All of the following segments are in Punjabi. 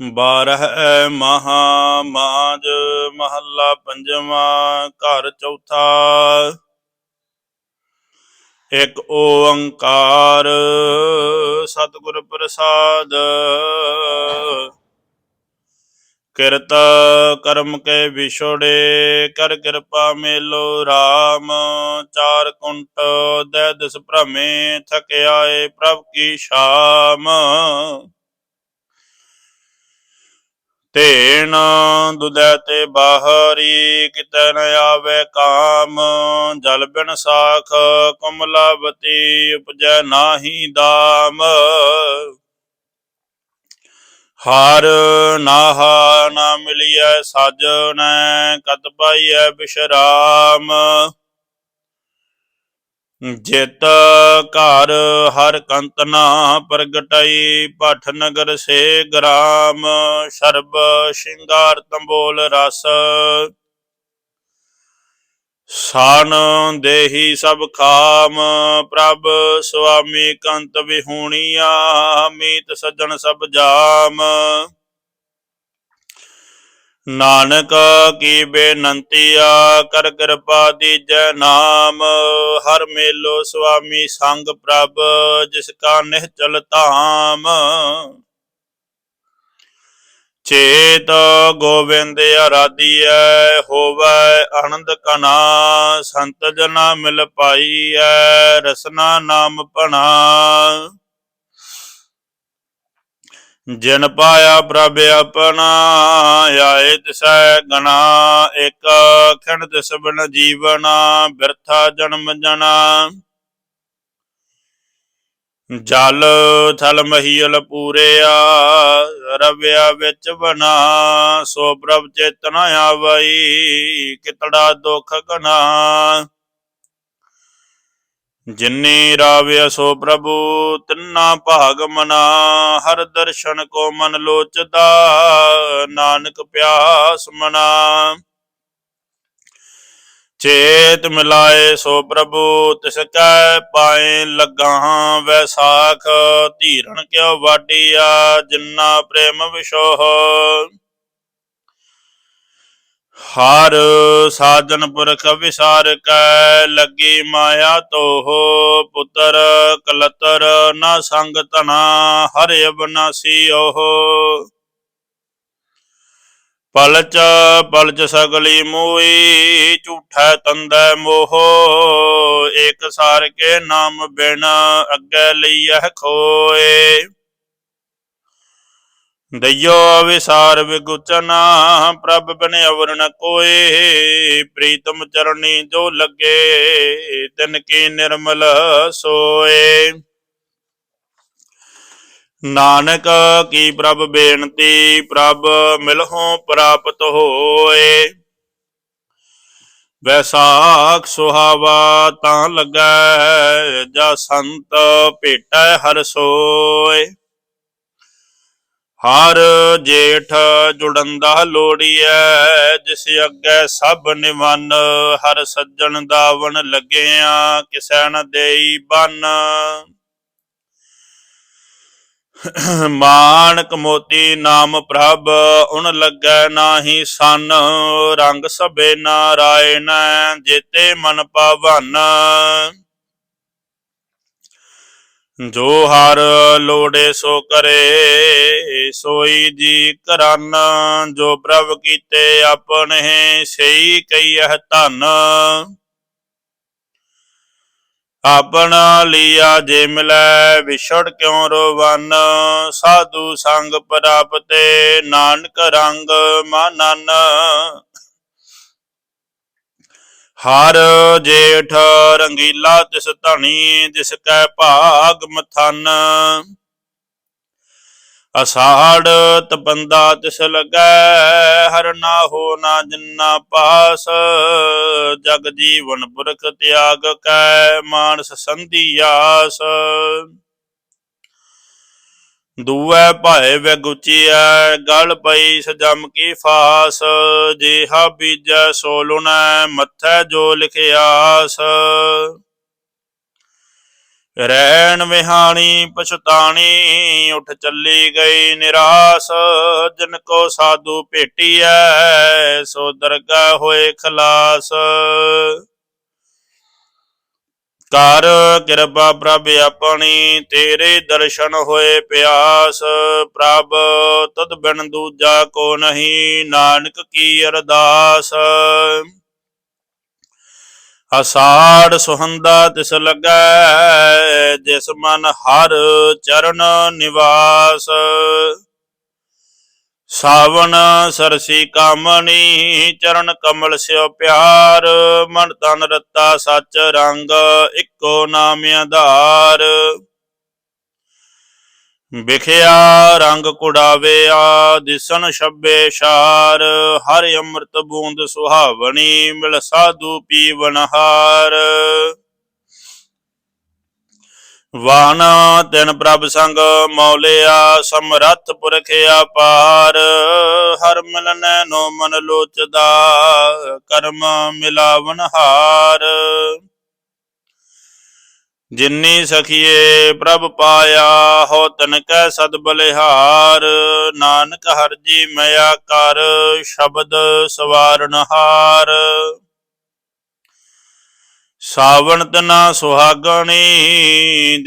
ਬਾਰਹ ਮਹਾ ਮਾਜ ਮਹੱਲਾ ਪੰਜਵਾਂ, ਘਰ ਚੌਥਾ। ਇੱਕ ਓੰਕਾਰ ਸਤਿਗੁਰ ਪ੍ਰਸਾਦ। ਕਿਰਤ ਕਰਮ ਕੇ ਵਿਛੋੜੇ, ਕਰ ਕਿਰਪਾ ਮੇਲੋ RAM ਚਾਰ ਕੁੰਟ ਦੈ ਦਿਸ ਭ੍ਰਮੇ ਥਕਿਆਏ ਪ੍ਰਭ ਕੀ ਸ਼ਾਮ। ਤੇਣ ਦੁਦੈ ਤੇ ਬਾਹਰੀ ਕਿਤੈ ਨ ਆਵੇ ਕਾਮ, ਜਲ ਬਿਨ ਸਾਖ ਕਮਲਾਵਤੀ ਉਪਜੈ ਨਾਹੀ ਦਾਮ। ਹਾਰ ਨਾਹਾ ਨਾ ਮਿਲਿਐ ਸਾਜਣੈ ਕਤ ਪਾਈਐ ਬਿਸ਼ਰਾਮ। ਜਿਤ ਘਰ ਹਰ ਕੰਤਨਾ ਪ੍ਰਗਟਾਈ, ਭਠ ਨਗਰ ਸੇ ਗ੍ਰਾਮ, ਸਰਬ ਸ਼ਿੰਗਾਰ ਤੰਬੋਲ ਰਸ। ਸਾਨ ਦੇਹੀ ਸਭ ਖਾਮ, ਪ੍ਰਭ ਸੁਆਮੀ ਕੰਤ ਵਿਹੂਣੀਆ, ਮੀਤ ਸੱਜਣ ਸਭ ਜਾਮ। ਨਾਨਕ ਕੀ ਬੇਨੰਤੀਆ ਕਰ ਕਿਰਪਾ ਦੀਜੈ ਨਾਮ। ਹਰ ਮੇਲੋ ਸੁਆਮੀ ਸੰਗ ਪ੍ਰਭ, ਜਿਸ ਕਾ ਨਿਹਚਲ ਧਾਮ। ਚੇਤ ਗੋਬਿੰਦ ਅਰਾਧੀਐ ਹੋਵੈ ਆਨੰਦ ਕਨਾ। ਸੰਤ ਜਨਾ ਮਿਲ ਪਾਈਐ, ਰਸਨਾ ਨਾਮ ਭਣਾ। ਜਿਨ ਪਾਇਆ ਪ੍ਰਭ ਆਪਣਾ, ਆਏ ਤਿਸੈ ਗਣਾ, ਇਕ ਖਿਣ ਤਿਸ ਜੀਵਨਾ, ਬਿਰਥਾ ਜਨਮ ਜਨਾ। ਜਲ ਥਲ ਮਹੀਲ ਪੂਰਿਆ, ਰਵਿਆ ਵਿੱਚ ਬਨਾ ਸੋ ਪ੍ਰਭ ਚੇਤਨ ਆਵਈ, ਕਿਤੜਾ ਦੁਖ ਘਨਾ ਜਿਨੀ ਰਾਵਿਆ ਸੋ ਪ੍ਰਭੂ, ਤਿੰਨਾ ਭਾਗ ਮਨਾ। ਹਰ ਦਰਸ਼ਨ ਕੋ ਮਨ ਲੋਚਦਾ, ਨਾਨਕ ਪਿਆਸ ਮਨਾ। ਚੇਤ ਮਿਲਾਏ ਸੋ ਪ੍ਰਭੂ, ਤਿਸ ਕੈ ਪਾਏ ਲਗਾ ਵੈਸਾਖ। ਧੀਰਣ ਕਿਉ ਵਾਡੀਆ ਜਿੰਨਾ ਪ੍ਰੇਮ ਵਿਸ਼ੋਹ ਹਰ ਸਾਧਨ ਪੁਰਖ ਵਿਸਾਰ ਕੈ, ਲੱਗੀ ਮਾਇਆ ਤੋਹ, ਪੁੱਤਰ ਕਲਤਰ ਨਾ ਸੰਗ ਤਨਾ ਹਰਿ ਅਬਨਾਸੀ ਓਹ। ਪਲਚ ਪਲਚ ਸਗਲੀ ਮੋਈ, ਝੂਠੈ ਤੰਦੈ ਮੋਹ, ਏਕ ਸਾਰ ਕੇ ਨਾਮ ਬਿਨ ਅੱਗੇ ਲਈਐ ਖੋਏ। ਦਈਓ ਵਿਸਾਰ ਵਿਗੁਚਨਾ ਪ੍ਰਭ ਬਿਨ ਅਵਰ ਨ ਕੋਏ। ਪ੍ਰੀਤਮ ਚਰਣੀ ਜੋ ਲੱਗੇ, ਤਿਨ ਕੀ ਨਿਰਮਲ ਸੋਏ। ਨਾਨਕ ਕੀ ਪ੍ਰਭ ਬੇਨਤੀ, ਪ੍ਰਭ ਮਿਲਹੁ ਪ੍ਰਾਪਤ ਹੋਏ। ਵੈਸਾਖ ਸੁਹਾਵਾ ਤਾਂ ਲੱਗੈ, ਜਾ ਸੰਤ ਭੇਟੈ ਹਰ ਸੋਏ। ਹਰ ਜੇਠ ਜੁੜੰਦਾ ਲੋੜੀਐ, ਜਿਸ ਅੱਗੇ ਸਭ ਨਿਵਨ, ਹਰ ਸੱਜਣ ਦਾਵਣ ਲੱਗਿਆ, ਕਿਸੈ ਨ ਦੇਈ ਬੰਨ। ਮਾਨਕ ਮੋਤੀ ਨਾਮ ਪ੍ਰਭ ਉਨ ਲੱਗੈ ਨਾਹੀ ਸਨ। ਰੰਗ ਸਭੇ ਨਾਰਾਇਣ, ਜੇਤੇ ਮਨ ਪਾਵਨ। ਜੋ ਹਰ ਲੋੜੇ ਸੋ ਕਰੇ, ਸੋਈ ਜੀ ਕਰਨ ਜੋ ਪ੍ਰਭ ਕੀਤੇ ਆਪਣੇ ਸਈ ਕਈਹ ਧਨ। ਆਪਣਾ ਲਿਆ ਜੇ ਮਿਲੈ, ਵਿਛੜ ਕਿਉ ਰੋਵਨ? ਸਾਧੂ ਸੰਗ ਪ੍ਰਾਪਤੇ, ਨਾਨਕ ਰੰਗ ਮਾਨਨ। ਹਰ ਜੇਠ ਰੰਗੀਲਾ ਤਿਸ ਧਣੀ, ਜਿਸ ਕੈ ਭਾਗ ਮਥਨ। ਅਸਾੜ ਤਪੰਦਾ ਤਿਸ ਲਗੈ, ਹਰ ਨਾ ਹੋ ਨਾ ਜਿਨਾ ਪਾਸ। ਜਗ ਜੀਵਨ ਪੁਰਖ ਤਿਆਗ ਕੈ, ਮਾਨਸ ਸੰਧੀ ਆਸ। ਦੂਐ ਭਾਏ ਵਗੁਚੀਐ ਗਲ ਪਈ ਸਜਮ ਕੀ ਫਾਸ, ਜੇਹਾ ਬੀਜੈ ਸੋ ਲੁਣੈ, ਮੱਥੈ ਜੋ ਲਿਖਿਆਸ। ਰਹਿਣ ਵਿਹਾਣੀ, ਪਛਤਾਣੀ, ਉਠ ਚੱਲੀ ਗਈ ਨਿਰਾਸ, ਜਿਨ ਕੋ ਸਾਧੂ ਭੇਟੀਐ, ਸੋ ਦਰਗਾ ਹੋਏ ਖਲਾਸ। ਕਰ ਕਿਰਪਾ ਪ੍ਰਭ ਆਪਣੀ, ਤੇਰੇ ਦਰਸ਼ਨ ਹੋਏ ਪਿਆਸ। ਪ੍ਰਭ ਤਦ ਬਿਨ ਦੂਜਾ ਕੋ ਨਹੀਂ, ਨਾਨਕ ਕੀ ਅਰਦਾਸ। ਅਸਾੜ ਸੁਹੰਦਾ ਤਿਸ ਲੱਗੈ, ਜਿਸ ਮਨ ਹਰ ਚਰਨ ਨਿਵਾਸ। ਸਾਵਣ ਸਰਸੀ ਕਾਮਣੀ, ਚਰਨ ਕਮਲ ਸਿਓ ਪਿਆਰ, ਮਨ ਤਨ ਰਤਾ ਸੱਚ ਰੰਗ, ਇੱਕੋ ਨਾਮ ਆਧਾਰ। ਵਿਖਿਆ ਰੰਗ ਕੁੜਾਵਿਆ ਦਿਸਨ ਛੱਬੇ ਸ਼ਾਰ ਹਰ ਅੰਮ੍ਰਿਤ ਬੂੰਦ ਸੁਹਾਵਣੀ, ਮਿਲ ਸਾਧੂ ਪੀਵਨਹਾਰ ਵਾਨਾ ਤਿਨ ਪ੍ਰਭ ਸੰਗ ਮੌਲਿਆ, ਸਮਰੱਥ ਪੁਰਖ ਅਪਾਰ। ਹਰ ਮਿਲਨੈ ਨੋ ਮਨ ਲੋਚਦਾ, ਕਰਮ ਮਿਲਾਵਨ ਹਾਰ। ਜਿਨੀ ਸਖੀਏ ਪ੍ਰਭ ਪਾਇਆ, ਹੋ ਤਨ ਕੈ ਸਦ ਬਲਿਹਾਰ। ਨਾਨਕ ਹਰ ਜੀ ਮਿਆ ਕਰ, ਸ਼ਬਦ ਸਵਾਰਨ ਹਾਰ। ਸਾਵਣ ਤਨਾ ਸੁਹਾਗਣੀ,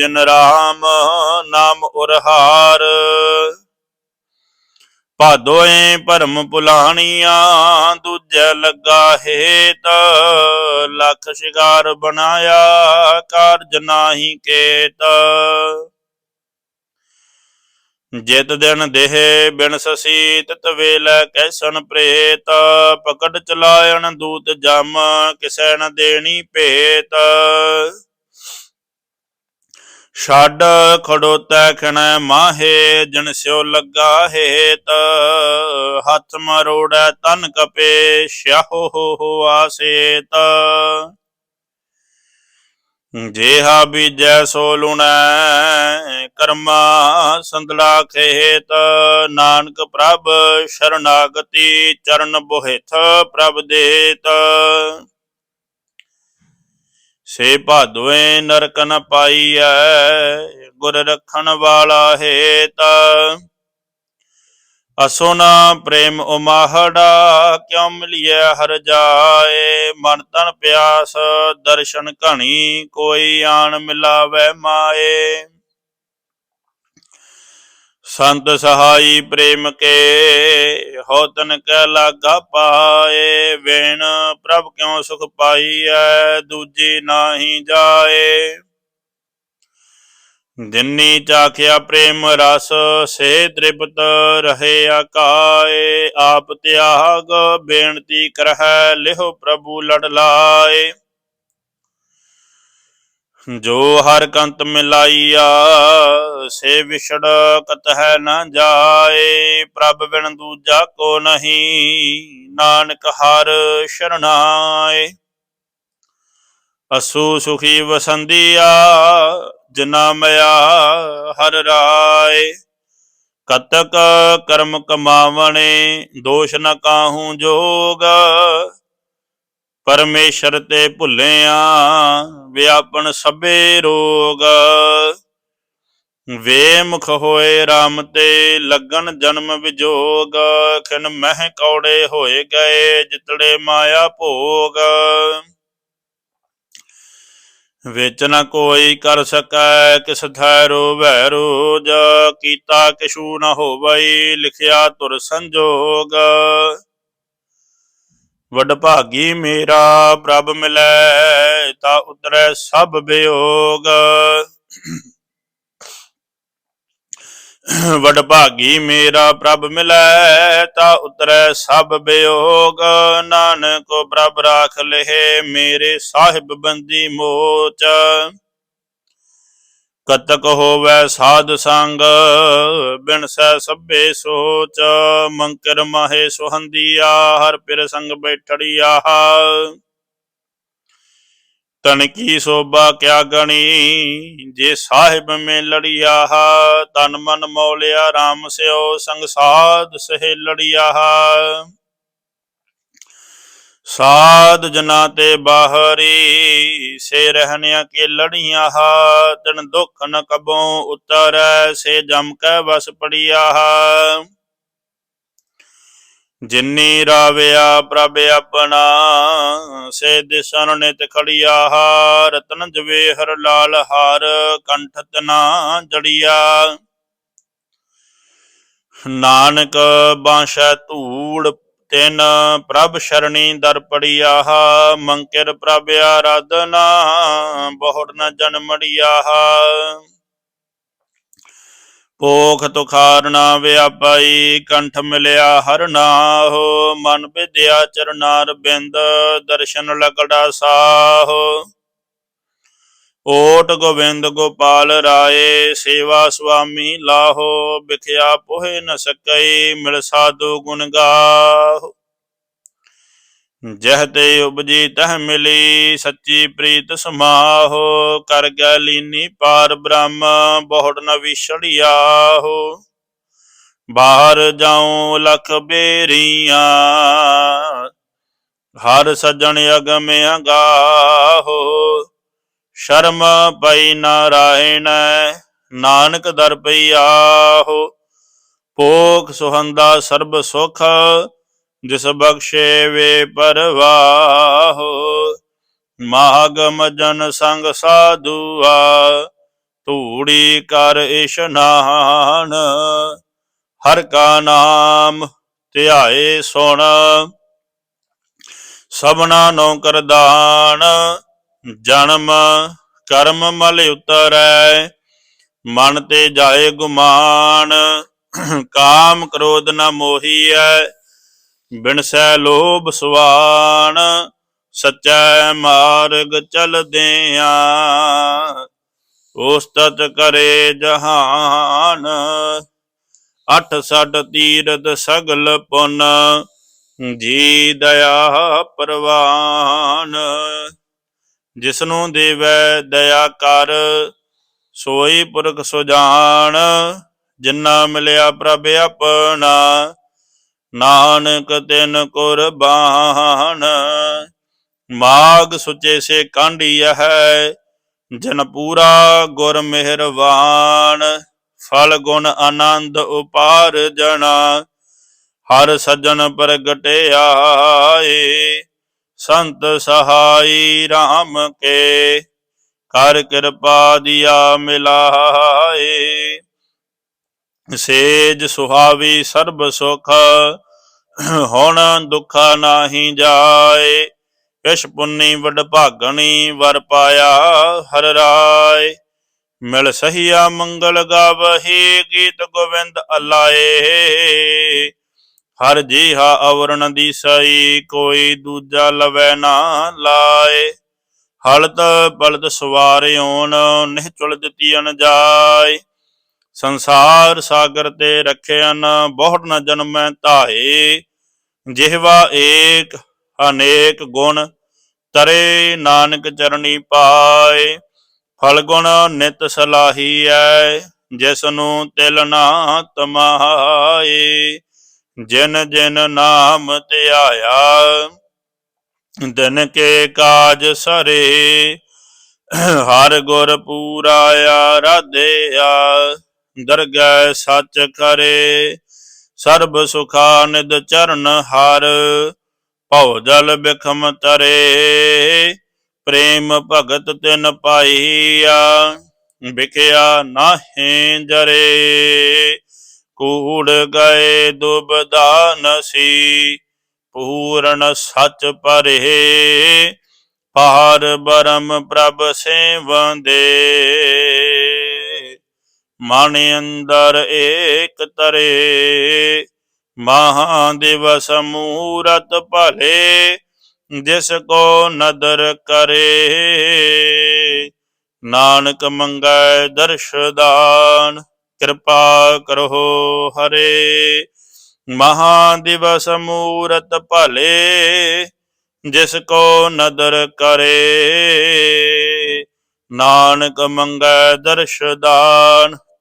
ਜਨ ਰਾਮ ਨਾਮ ਉਰਹਾਰ। ਭਾਦੋਏ ਭਰਮ ਪੁਲਾਣੀਆਂ, ਦੂਜੇ ਲੱਗਾ ਹੇਤ। ਲੱਖ ਸ਼ਿਕਾਰ ਬਣਾਇਆ, ਕਾਰਜ ਨਾਹੀ ਕੇਤ। ਜਿਤ ਦਿਨ ਦੇਹ ਬਿਨ ਸਸੀ, ਤਿਤ ਵੇਲੇ ਕੈਸਨ ਪ੍ਰੇਤ। ਪਕੜ ਚਲਾਇਣ ਦੂਤ ਜਮ, ਕਿਸੈ ਨ ਦੇਣੀ ਭੇਤ। ਛੱਡ ਖੜੋਤੈ ਖਣੈ ਮਾਹੇ, ਜਨ ਸਿਓ ਲੱਗਾ ਹੇਤ। ਹੱਥ ਮਰੋੜੈ ਤਨ ਕਪੇ ਸ਼ਾਹੋ ਹੋ ਆਸੇਤ। ਜੇਹਾ ਬੀਜੈ ਸੋ ਲੁਣੈ, ਕਰਮਾ ਸੰਦਲਾ ਖੇਤ। ਨਾਨਕ ਪ੍ਰਭ ਸ਼ਰਨਾਗਤੀ ਚਰਨ ਬੋਹਿਥ ਪ੍ਰਭ ਦੇਤ। ਸੇ ਭਾਦੋਏ ਨਰਕ ਨ ਪਾਈਐ, ਗੁਰ ਰਖਣ ਵਾਲਾ ਹੇਤ। ਅਸੋ ਨਾ ਪ੍ਰੇਮ ਉਮਾਹੜਾ, ਕਿਉ ਮਿਲਿਐ ਹਰ ਜਾਏ? ਮਨ ਤਨ ਪਿਆਸ, ਦਰਸ਼ਨ ਘਣੀ, ਕੋਈ ਆਣ ਮਿਲਾਵੇ ਮਾਏ। ਸੰਤ ਸਹਾਈ ਪ੍ਰੇਮ ਕੇ, ਹੋ ਤਨ ਕੈ ਲਾਗਾ ਪਾਏ। ਵੇਣ ਪ੍ਰਭ ਕਿਉ ਸੁਖ ਪਾਈਐ, ਦੂਜੀ ਨਾਹੀ ਜਾਏ। ਦਿਨੀ ਚਾਖਿਆ ਪ੍ਰੇਮ ਰਸ, ਸੇ ਤ੍ਰਿਪਤ ਰਹੇ ਆਕਾਏ। ਆਪ ਤਿਆਗ, ਬੇਨਤੀ ਕਰਹਿ, ਲਿਹੁ ਪ੍ਰਭੂ ਲੜ ਲਾਏ। ਜੋ ਹਰ ਕੰਤ ਮਿਲਾਈਆ, ਸੇ ਵਿਛੜ ਕਤ ਹੈ ਨਾ ਜਾਏ। ਪ੍ਰਭ ਬਿਨ ਦੂਜਾ ਕੋ ਨਹੀਂ, ਨਾਨਕ ਹਰ ਸ਼ਰਨਾਏ ਅਸੂ ਸੁਖੀ ਵਸੰਦੀਆ ਜਨਾ ਮਿਆ ਹਰ ਰਾਏ। ਕਤਕ ਕਰਮ ਕਮਾਵਣੇ, ਦੋਸ਼ ਨ ਕਾਹੂ ਜੋਗ। ਪਰਮੇਸ਼ਰ ਤੇ ਭੁੱਲਿਆ ਵਿਆਪਨ ਸਭੇ ਰੋਗ। ਵੇਮੁਖ ਹੋਏ RAM ਤੇ ਲੱਗਣ ਜਨਮ ਵਿਜੋਗ। ਖਿਨ ਮਹਿ ਕੌੜੇ ਹੋਏ ਗਏ ਜਿਤੜੇ ਮਾਇਆ ਭੋਗ। ਵਿੱਚ ਨ ਕੋਈ ਕਰ ਸਕੈ, ਕਿਸ ਥੈਰੋ ਵੈ ਰੋਜ। ਕੀਤਾ ਕਿਛੂ ਨ ਹੋਵਈ, ਲਿਖਿਆ ਤੁਰ ਸੰਜੋਗ। ਵਡ ਭਾਗੀ ਮੇਰਾ, ਪ੍ਰਭ ਮਿਲੈ, ਤਾ ਉਤਰੈ ਸਭ ਬਿਯੋਗ ਵਡਭਾਗੀ ਮੇਰਾ ਪ੍ਰਭ ਮਿਲੈ, ਤਾ ਉਤਰੈ ਸਭ ਬਿਯੋਗ ਨਾਨਕ ਪ੍ਰਭ ਰਾਖ ਲਹਿ, ਮੇਰੇ ਸਾਹਿਬ ਬੰਦੀ ਮੋਚ। ਕਤਕ ਹੋਵੇ ਸਾਧ ਸੰਗ, ਬਿਨ ਸੈ ਸਭੇ ਸੋਚ। ਮੰਕਰ ਮਾਹੇ ਸੁਹੰਦੀਆ ਹਰ ਪਿਰ ਸੰਗ ਬੈਠੜੀਆ। ਤਨ ਕੀ ਸੋਭਾ ਕਿਆ ਗਣੀ? ਜੇ ਸਾਹਿਬ ਮੇ ਲੜੀਆ ਤਨ ਮਨ ਮੌਲਿਆ RAM ਸਿਓ ਸੰਗ ਸਾਧ ਸਹਿ ਲੜੀਆ ਸਾਧ ਜਨਾ ਤੇ ਬਾਹਰੀ, ਸੇ ਰਹਿਨਿਆ ਕੇ ਲੜੀਆਂ ਹਾ, ਤਨ ਦੁੱਖ ਨ ਕਬੋਂ ਉਤਰੈ, ਸੇ ਜਮ ਕੈ ਵਸ ਪੜੀਆ ਹਾ। ਜਿਨੀ ਰਾਵਿਆ ਪ੍ਰਭ ਆਪਣਾ ਸੇ ਦਿਸਨ ਨਿਤ ਖੜੀਆ ਰਤਨ ਜਵੇ ਹਰ ਲਾਲ ਹਾਰ, ਕੰਠ ਤਨਾ ਜੜੀਆ। ਨਾਨਕ ਬਾਸ਼ੈ ਧੂੜ, ਤਿਨ ਪ੍ਰਭ ਸ਼ਰਣੀ ਦਰ ਪੜੀਆ, ਮੰਕਿਰ ਪ੍ਰਭ ਆਰਾਧਨਾ ਬਹੁੜ ਨ ਜਨਮੜੀਆ ਪੋਖ ਤੁਖਾਰਣਾ ਵਿਆਪਾਈ, ਕੰਠ ਮਿਲਿਆ ਹਰ ਨਾਹੋ, ਮਨ ਵਿਦਿਆ ਚਰਨਾਰ ਬਿੰਦ, ਦਰਸ਼ਨ ਲਗੜਾ ਸਾਹੋ। ਓਟ ਗੋਬਿੰਦ ਗੋਪਾਲ ਰਾਏ, ਸੇਵਾ ਸੁਆਮੀ ਲਾਹੋ, ਵਿਖਿਆ ਪੋਹੇ ਨ ਸਕਈ, ਮਿਲ ਸਾਧੂ ਗੁਣ ਗਾਹੋ। ਜਹ ਤੇ ਉਪਜੀ ਤਹ ਮਿਲੀ, ਸੱਚੀ ਪ੍ਰੀਤ ਸਮਾਹੋ, ਕਰ ਗੈ ਲੀਨੀ ਪਾਰ ਬ੍ਰਹਮ, ਬਹੁੜ ਨ ਵਿਛੜਿਆਹੋ। ਬਾਹਰ ਜਾਉ ਲਖ ਬੇਰੀਆਂ, ਹਰ ਸੱਜਣ ਅਗਮ ਅਗਾਹੋ। ਸ਼ਰਮ ਪਈ ਨਾਰਾਇਣ ਨਾਨਕ ਦਰ ਪਈ ਆਹੋ ਪੋਖ ਸੁਹੰਦਾ ਸਰਬ ਸੁਖ ਜਿਸ ਬਖਸ਼ੇ ਵੇ ਪਰਵਾਹੋ ਮਾਗਮ ਜਨ ਸੰਗ ਸਾਧੂਆ, ਧੂੜੀ ਕਰ ਇਸ਼ਨਾਨ ਹਰ ਕਾ ਨਾਮ ਧਿਆਏ ਸੁਣ। ਸਭਨਾ ਨੋ ਕਰਦਾਨ ਜਨਮ ਕਰਮ ਮਲ ਉਤਰੈ, ਮਨ ਤੇ ਜਾਏ ਗੁਮਾਨ, ਕਾਮ ਕ੍ਰੋਧ ਨ ਮੋਹੀਐ ਬਿਨਸੈ ਲੋਭ ਸੁਆਨ ਸਚੈ ਮਾਰਗ ਚਲਦਿਆਂ। ਉਸਤਤ ਕਰੇ ਜਹਾਨ, ਅਠ ਸੱਟ ਤੀਰਤ ਸਗਲ ਪੁਨ, ਜੀ ਦਇਆ ਪਰਵਾਨ। ਜਿਸਨੂੰ ਦੇਵੈ ਦਇਆ ਕਰ, ਸੋਈ ਪੁਰਖ ਸੁਜਾਨ ਜਿਨ੍ਹਾਂ ਮਿਲਿਆ ਪ੍ਰਭ ਆਪਣਾ। ਨਾਨਕ ਤਿਨ ਕੁਰਬਾਨ ਮਾਗ ਸੁਚੇ ਸੇ ਕਾਂਢੀ ਹੈ ਜਨ ਪੂਰਾ ਗੁਰ ਮਿਹਰਬਾਨ ਫਲ ਗੁਣ ਆਨੰਦ ਉਪਾਰ ਜਣਾ, ਹਰ ਸੱਜਣ ਪ੍ਰਗਟਿਆਏ। ਸੰਤ ਸਹਾਈ RAM ਕੇ, ਕਰ ਕਿਰਪਾ ਦਿਆ ਮਿਲਾਏ। ਸੇਜ ਸੁਹਾਵੀ ਸਰਬ ਸੁਖ, ਹੁਣ ਦੁੱਖਾ ਨਾਹੀ ਜਾਏ। ਕਿਛ ਪੁੰਨੀ ਵਡ ਭਾਗਣੀ ਵਰ ਪਾਇਆ ਹਰ ਰਾਏ। ਮਿਲ ਸਹੀਆ ਮੰਗਲ ਗਾਵਹੀ ਗੀਤ ਗੋਵਿੰਦ ਅਲਾਏ। ਹਰ ਜੀਹਾ ਅਵਰਣ ਦੀ ਸਈ ਕੋਈ ਦੂਜਾ ਲਵੈ ਨਾ ਲਾਏ। ਹਲਤ ਬਲਦ ਸਵਾਰਿਓਨ ਨਿਹਚੁਲ ਦਿੱਤੀ ਅਨ ਜਾਏ ਸੰਸਾਰ ਸਾਗਰ ਤੇ ਰਖਿਆਨ ਬਹੁੜ ਨ ਜਨਮੈ ਧਾਏ ਜਿਹਵਾ ਏਕ, ਅਨੇਕ ਗੁਣ, ਤਰੇ ਨਾਨਕ ਚਰਣੀ ਪਾਏ। ਫਲ ਗੁਣ ਨਿਤ ਸਲਾਹੀਐ ਜਿਸ ਨੂੰ ਤਿਲ ਨਾ ਤਮਾਏ। ਜਿਨ ਜਿਨ ਨਾਮ ਧਿਆਇਆ ਦਿਨ ਕੇ ਕਾਜ ਸਰੇ। ਹਰ ਗੁਰ ਪੂਰਾ ਆਰਾਧਿਆ। ਦਰਗਹਿ ਸੱਚ ਕਰੇ। ਸਰਬ ਸੁਖਾ ਨਿਦ ਚਰਨ ਹਰ, ਭਉ ਜਲ ਬਿਖਮ ਤਰੇ। ਪ੍ਰੇਮ ਭਗਤ ਤਿਨ ਪਾਈਆ, ਵਿਖਿਆ ਨਾਹੀਂ ਜਰੇ। ਕੂੜ ਗਏ ਦੁਬਦਾ ਨਸੀ ਪੂਰਨ ਸੱਚ ਪਰੇ ਪਾਰ ਬਰਮ ਪ੍ਰਭ ਸੇਵੰਦੇ ਮਨ ਅੰਦਰ ਏਕ ਤਰੇ ਮਹਾ ਦਿਵਸ ਮੂਰਤ ਭਲੇ, ਜਿਸ ਕੋ ਨਦਰ ਕਰੇ। ਨਾਨਕ ਮੰਗੈ ਦਰਸ਼ਦਾਨ ਕਿਰਪਾ ਕਰੋ ਹਰੇ। ਮਹਾ ਦਿਵਸ ਮੂਰਤ ਭਲੇ, ਜਿਸ ਕੋ ਨਦਰ ਕਰੇ। ਨਾਨਕ ਮੰਗੈ ਦਰਸ਼ਦਾਨ